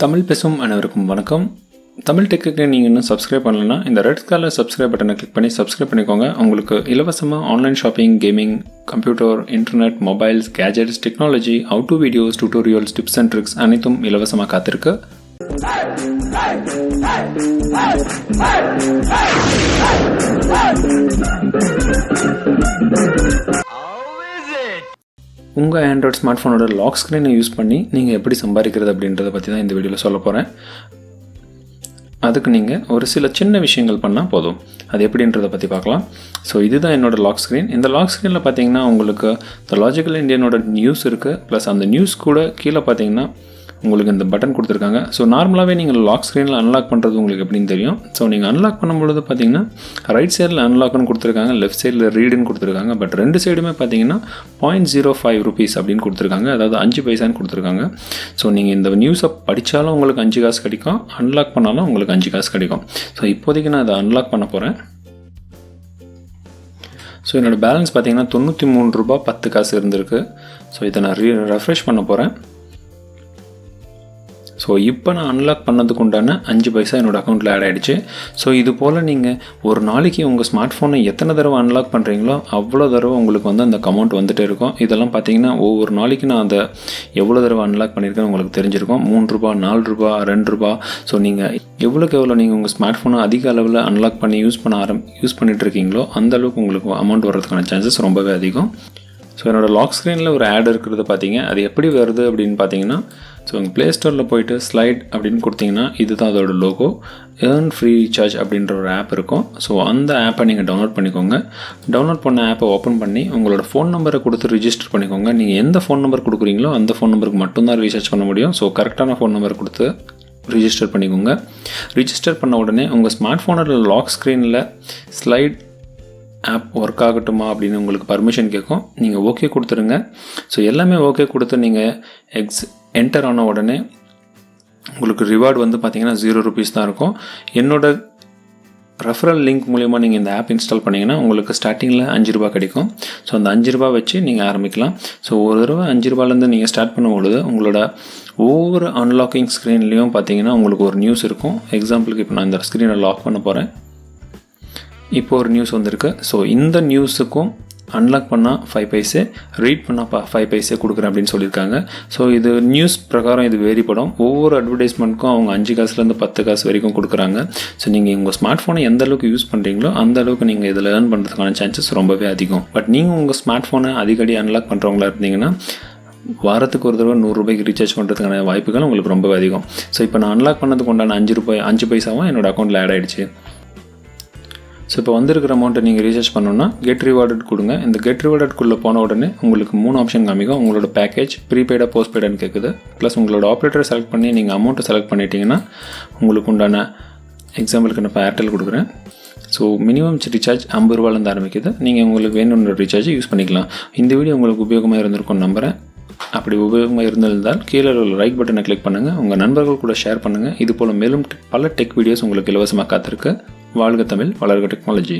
தமிழ் பேசும் அனைவருக்கும் வணக்கம் தமிழ் டெக்குக்கு நீங்கள் இன்னும் சப்ஸ்கிரைப் பண்ணலன்னா இந்த ரெட் கலர் சப்ஸ்கிரைப் பட்டனை கிளிக் பண்ணி சப்ஸ்கிரைப் பண்ணிக்கோங்க உங்களுக்கு இலவசமாக online shopping gaming computer internet mobiles gadgets technology how to videos tutorials tips and tricks அனைத்தும் இலவசமாக காத்திருக்கு உங்கள் ஆண்ட்ராய்ட் ஸ்மார்ட் ஃபோனோட லாக் ஸ்க்ரீனை யூஸ் பண்ணி நீங்கள் எப்படி சம்பாதிக்கிறது அப்படின்றத பற்றி தான் இந்த வீடியோவில் சொல்ல போகிறேன் அதுக்கு நீங்கள் ஒரு சில சின்ன விஷயங்கள் பண்ணால் போதும். அது எப்படின்றத பற்றி பார்க்கலாம். ஸோ இதுதான் என்னோடய லாக் ஸ்க்ரீன் இந்த லாக் ஸ்க்ரீனில் பார்த்தீங்கன்னா உங்களுக்கு த லாஜிக்கல் இந்தியனோட நியூஸ் இருக்குது ப்ளஸ் அந்த நியூஸ் கூட கீழே பார்த்தீங்கன்னா உங்களுக்கு இந்த பட்டன் கொடுத்துருக்காங்க. ஸோ நார்மலாகவே நீங்கள் லாக் ஸ்க்ரீனில் அன்லாக் பண்ணுறது உங்களுக்கு எப்படின்னு தெரியும். ஸோ நீங்கள் அன்லாக் பண்ணும்பொழுது பார்த்தீங்கன்னா ரைட் சைடில் அன்லாக்னு கொடுத்துருக்காங்க லெஃப்ட் சைடில் ரீடுன்னு கொடுத்துருக்காங்க. பட் ரெண்டு சைடுமே பார்த்தீங்கன்னா பாயிண்ட் ஜீரோ ஃபைவ் ருபீஸ் அப்படின்னு கொடுத்துருக்காங்க. அதாவது அஞ்சு பைசான்னு கொடுத்துருக்காங்க. ஸோ நீங்கள் இந்த நியூஸை படித்தாலும் உங்களுக்கு அஞ்சு காசு கிடைக்கும். அன்லாக் பண்ணாலும் உங்களுக்கு அஞ்சு காசு கிடைக்கும். ஸோ இப்போதைக்கு நான் அதை அன்லாக் பண்ண போகிறேன் ஸோ என்னோடய பேலன்ஸ் பார்த்தீங்கன்னா தொண்ணூற்றி மூணு ரூபா பத்து காசு இருந்திருக்கு. ஸோ இதை நான் ரீ ரெஃப்ரெஷ் பண்ண போகிறேன் ஸோ இப்போ நான் அன்லாக் பண்ணதுக்கு உண்டான அஞ்சு பைசா என்னோடய அக்கௌண்ட்டில் ஆட் ஆகிடுச்சு ஸோ இது போல் நீங்கள் ஒரு நாளைக்கு உங்கள் ஸ்மார்ட் ஃபோனை எத்தனை தடவை அன்லாக் பண்ணுறீங்களோ அவ்வளோ தடவை உங்களுக்கு வந்து அந்த அமௌண்ட் வந்துகிட்டே இருக்கும். இதெல்லாம் பார்த்தீங்கன்னா ஒவ்வொரு நாளைக்கு நான் அதை எவ்வளோ தடவை அன்லாக் பண்ணியிருக்கேன்னு உங்களுக்கு தெரிஞ்சிருக்கும். மூணு ரூபா நாலு ரூபா ரெண்டு ரூபா. ஸோ நீங்கள் எவ்வளோக்கு எவ்வளோ நீங்கள் உங்கள் ஸ்மார்ட் ஃபோனை அதிக அளவில் அன்லாக் பண்ணி யூஸ் பண்ண ஆரம் யூஸ் பண்ணிகிட்டு இருக்கீங்களோ அந்த அளவுக்கு உங்களுக்கு அமௌண்ட் வர்றதுக்கான சான்சஸ் ரொம்பவே அதிகம். ஸோ என்னோடய லாக் ஸ்க்ரீனில் ஒரு ஆட் இருக்கிறது பார்த்தீங்க அது எப்படி வருது அப்படின்னு பார்த்தீங்கன்னா ஸோ உங்கள் ப்ளே ஸ்டோரில் போயிட்டு ஸ்லைட் அப்படின்னு கொடுத்தீங்கன்னா இதுதான் அதோட லோகோ ஏர்ன் ஃப்ரீ ரீசார்ஜ் அப்படின்ற ஒரு ஆப் இருக்கும். ஸோ அந்த ஆப்பை நீங்கள் டவுன்லோட் பண்ணிக்கோங்க. டவுன்லோட் பண்ண ஆப்பை ஓப்பன் பண்ணி உங்களோட ஃபோன் நம்பரை கொடுத்து ரிஜிஸ்டர் பண்ணிக்கோங்க. நீங்கள் எந்த ஃபோன் நம்பர் கொடுக்குறீங்களோ அந்த ஃபோன் நம்பருக்கு மட்டும்தான் ரீசார்ஜ் பண்ண முடியும். ஸோ கரெக்டான ஃபோன் நம்பர் கொடுத்து ரிஜிஸ்டர் பண்ணிக்கோங்க. ரிஜிஸ்டர் பண்ண உடனே உங்கள் ஸ்மார்ட் ஃபோனோட லாக் ஸ்க்ரீனில் ஸ்லைட் ஆப் ஒர்க் ஆகட்டுமா அப்படின்னு உங்களுக்கு பர்மிஷன் கேட்கும் நீங்கள் ஓகே கொடுத்துருங்க. ஸோ எல்லாமே ஓகே கொடுத்து நீங்கள் எக்ஸ் என்டர் ஆன உடனே உங்களுக்கு ரிவார்டு வந்து பார்த்தீங்கன்னா ஜீரோ ருபீஸ் தான் இருக்கும். என்னோட ரெஃபரல் லிங்க் மூலிமா நீங்கள் இந்த ஆப் இன்ஸ்டால் பண்ணிங்கன்னா உங்களுக்கு ஸ்டார்டிங்கில் அஞ்சு ரூபா கிடைக்கும். ஸோ அந்த அஞ்சு ரூபா வச்சு நீங்கள் ஆரம்பிக்கலாம். ஸோ ஒரு தடவை அஞ்சு ரூபாலேருந்து நீங்கள் ஸ்டார்ட் பண்ணும்பொழுது உங்களோட ஒவ்வொரு அன்லாக்கிங் ஸ்க்ரீன்லேயும் பார்த்தீங்கன்னா உங்களுக்கு ஒரு நியூஸ் இருக்கும். எக்ஸாம்பிளுக்கு இப்போ நான் இந்த ஸ்க்ரீனை லாக் பண்ண போகிறேன் இப்போ ஒரு நியூஸ் வந்திருக்கு. ஸோ இந்த நியூஸுக்கும் அன்லாக் பண்ணால் ஃபைவ் பைசே ரீட் பண்ணால் பா ஃபைவ் பைசே கொடுக்குறேன் அப்படின்னு சொல்லியிருக்காங்க. ஸோ இது நியூஸ் பிரகாரம் இது வேறுபடும். ஒவ்வொரு அட்வர்டைஸ்மெண்ட்க்கும் அவங்க அஞ்சு காசுலேருந்து பத்து காசு வரைக்கும் கொடுக்குறாங்க. ஸோ நீங்கள் உங்கள் ஸ்மார்ட் ஃபோனை எந்த அளவுக்கு யூஸ் பண்ணுறீங்களோ அந்த அளவுக்கு நீங்கள் இதில் ஏர்ன் பண்ணுறதுக்கான சான்சஸ் ரொம்பவே அதிகம். பட் நீங்கள் உங்கள் ஸ்மார்ட் ஃபோனை அடிக்கடி அன்லாக் பண்ணுறவங்களா இருந்தீங்கன்னா வாரத்துக்கு ஒரு தடவை நூறுரூபாய்க்கு ரீசார்ஜ் பண்ணுறதுக்கான வாய்ப்புகள் உங்களுக்கு ரொம்பவே அதிகம். ஸோ இப்போ நான் அன்லாக் பண்ணதுக்கு உண்டான அஞ்சு ரூபாய் அஞ்சு பைசாவும் என்னோடய அக்கௌண்ட்டில் ஆட் ஆகிடுச்சு ஸோ இப்போ வந்திருக்கிற அமௌண்ட்டை நீங்கள் ரீசார்ஜ் பண்ணணும்னா கெட் ரிவார்டட் கொடுங்க. இந்த கெட் ரிவார்டட்குள்ளே போன உடனே உங்களுக்கு மூணு ஆப்ஷன் காமிக்கும். உங்களோட பேக்கேஜ் ப்ரீபெய்டாக போஸ்ட்பெய்டான்னு கேட்குது ப்ளஸ் உங்களோட ஆப்ரேட்டரை செலக்ட் பண்ணி நீங்கள் அமௌண்ட்டை செலக்ட் பண்ணிட்டீங்கன்னா உங்களுக்கு உண்டான எக்ஸாம்பிளுக்கு நான் இப்போ ஏர்டெல் கொடுக்குறேன். ஸோ மினிமம் ரீசார்ஜ் ஐம்பது ரூபாலேருந்து ஆரம்பிக்குது. நீங்கள் உங்களுக்கு வேணுன்ற ரீசார்ஜ் யூஸ் பண்ணிக்கலாம். இந்த வீடியோ உங்களுக்கு உபயோகமாக இருந்திருக்கும் நம்புகிறேன் அப்படி உபயோகமாக இருந்திருந்தால் கீழே உள்ள லைக் பட்டனை கிளிக் பண்ணுங்கள் உங்கள் நண்பர்கள் கூட ஷேர் பண்ணுங்கள் இது போல் மேலும் பல டெக் வீடியோஸ் உங்களுக்கு இலவசமாக காத்திருக்கு. வாழ்க தமிழ் வளர்க டெக்னாலஜி